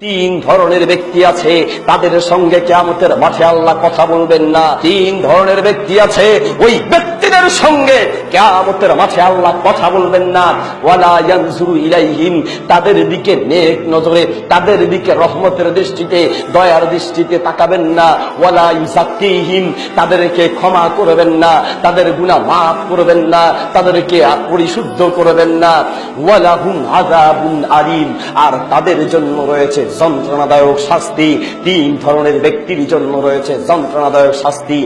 তিন ধরনের ব্যক্তি আছে, তাদের সঙ্গে কেমতের মাঠে আল্লাহ কথা বলবেন না। তিন ধরনের ব্যক্তি আছে, ওই ব্যক্তিদের সঙ্গে কেয়ামতের মাঠে আল্লাহ কথা বলবেন না। ওয়ালা ইলাইহিম, তাদের দিকে নেক নজরে, তাদের দিকে রহমতের দৃষ্টিতে, দয়ার দৃষ্টিতে তাকাবেন না। ওয়ালা ইউজাক্কিহিম তাদেরকে ক্ষমা করবেন না, তাদের গুনাহ মাফ করবেন না, তাদেরকে পরিশুদ্ধ করবেন না। ওয়ালা হুম আযাবুন আলিম, আর তাদের জন্য রয়েছে যন্ত্রণাদায়ক শাস্তি। তিন ধরনের ব্যক্তির জন্য রয়েছে যন্ত্রণাদায়ক শাস্তি।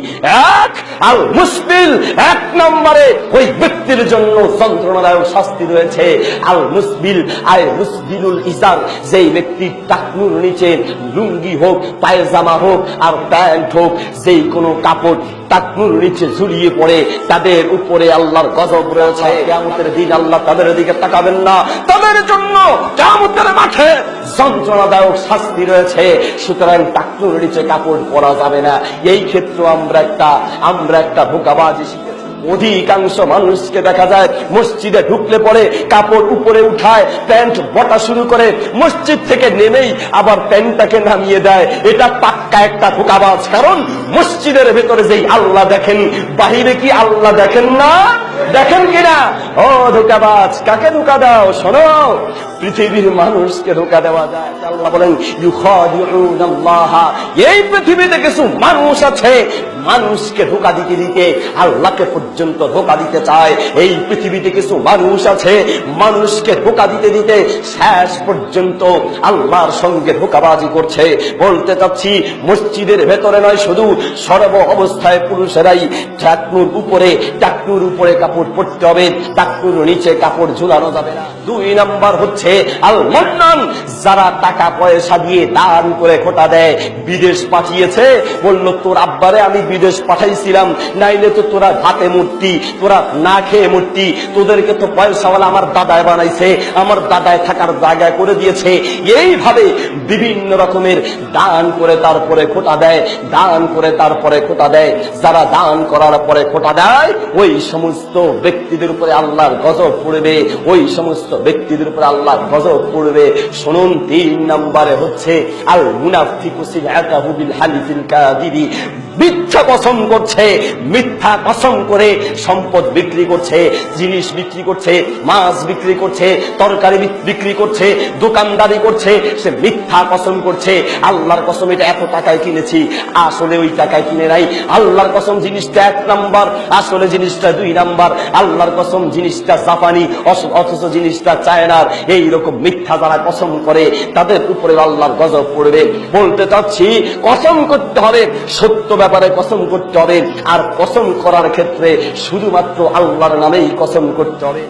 এক আল মুসবিল এক নম্বরে ওই ব্যক্তির জন্য যন্ত্রণাদায়ক শাস্তি রয়েছে। আল মুসবিল আয় মুসবিলুল ইজার, যেই ব্যক্তি টাকনুর নিচে লুঙ্গি হোক, পায়জামা হোক আর প্যান্ট হোক, যেই কোনো কাপড় টাকনুর নিচে ঝুলিয়ে পড়ে, তাদের উপরে আল্লাহর গজব রয়েছে। কেমতের দিন আল্লাহ তাদের দিকে তাকাবেন না। তাদের জন্য কেমতের মাঠে যন্ত্রণাদায়ক শাস্তি রয়েছে। সুতরাং টাকনুর নিচে কাপড় পরা যাবে না। এই ক্ষেত্রে আমরা একটা আমরা একটা ভোকাবাজি শিখেছি। অধিকাংশ মানুষকে দেখা যায় মসজিদে ঢুকলে পরে কাপড় উপরে উঠায়, প্যান্ট বটা শুরু করে মসজিদ থেকে নেমেই আবার প্যান্টটাকে নামিয়ে দেয়। এটা পাক্কা একটা ধোকাবাজ। কারণ মসজিদের ভেতরে যেই আল্লাহ দেখেন, বাহিরে কি আল্লাহ দেখেন না? দেখেন কিনা? ও ধোকাবাজ, কাকে ধোকা দাও? শোনো, পৃথিবীর মানুষকে ধোকা দেওয়া যায়। বলেন এই পৃথিবীতে কিছু মানুষ আছে, মানুষকে ধোকা দিতে দিতে আল্লাহকে পর্যন্ত ধোকা দিতে চায়। এই পৃথিবীতে কিছু মানুষ আছে, মানুষকে ধোকা দিতে দিতে শেষ পর্যন্ত আল্লাহর সঙ্গে ধোকাবাজি করছে। বলতে চাচ্ছি, মসজিদের ভেতরে নয়, শুধু সর্ব অবস্থায় পুরুষেরাই টাকনুর উপরে টাকনুর উপরে কাপড় পরতে হবে টাকনুর নিচে কাপড় ঝুলানো যাবে না। দুই নাম্বার হচ্ছে আল মন্নান যারা টাকা পয়সা দিয়ে দান করে খোটা দেয়, বিদেশ পাঠিয়েছে, বলল, তোর আব্বারে আমি বিদেশ পাঠাইছিলাম, নাইলে তো তোরা ভাতে মূর্তি, তোরা না খেয়ে মূর্তি, তোদেরকে তো পয়সাওয়ালা আমার দাদায় বানাইছে, আমার দাদায় থাকার জায়গায় করে দিয়েছে। এইভাবে বিভিন্ন রকমের দান করে তারপরে খোটা দেয়, দান করে তারপরে খোটা দেয়। যারা দান করার পরে খোটা দেয়, ওই সমস্ত ব্যক্তিদের উপরে আল্লাহর গজব পড়বে, ওই সমস্ত ব্যক্তিদের উপরে আল্লাহর গজব পড়বে। শুনুন, তিন নম্বরে হচ্ছে আল মুনাফিকুসিল আতাহু বিল হালিফিল কাদিবি। মিথ্যা কসম করছে, মিথ্যা কসম করে সম্পদ বিক্রি করছে, জিনিস বিক্রি করছে, মাছ বিক্রি করছে, তরকারি বিক্রি করছে, দোকানদারি করছে, সে মিথ্যা কসম করছে, আল্লাহর কসম এটা এত টাকায় কিনেছি, আসলে ওই টাকায় কিনে নাই, আল্লাহর কসম জিনিসটা এক নাম্বার, আসলে জিনিসটা দুই নাম্বার, আল্লাহর কসম জিনিসটা জাপানি অথচ জিনিসটা চায়নার এই রকম মিথ্যা যারা কসম করে, তাদের উপরে আল্লাহর গজব পড়বে। বলতে চাচ্ছি, কসম করতে হবে, সত্য ব্যাপারে কসম করতে হবে। আর কসম করার ক্ষেত্রে শুধুমাত্র আল্লাহর নামেই কসম করতে হবে।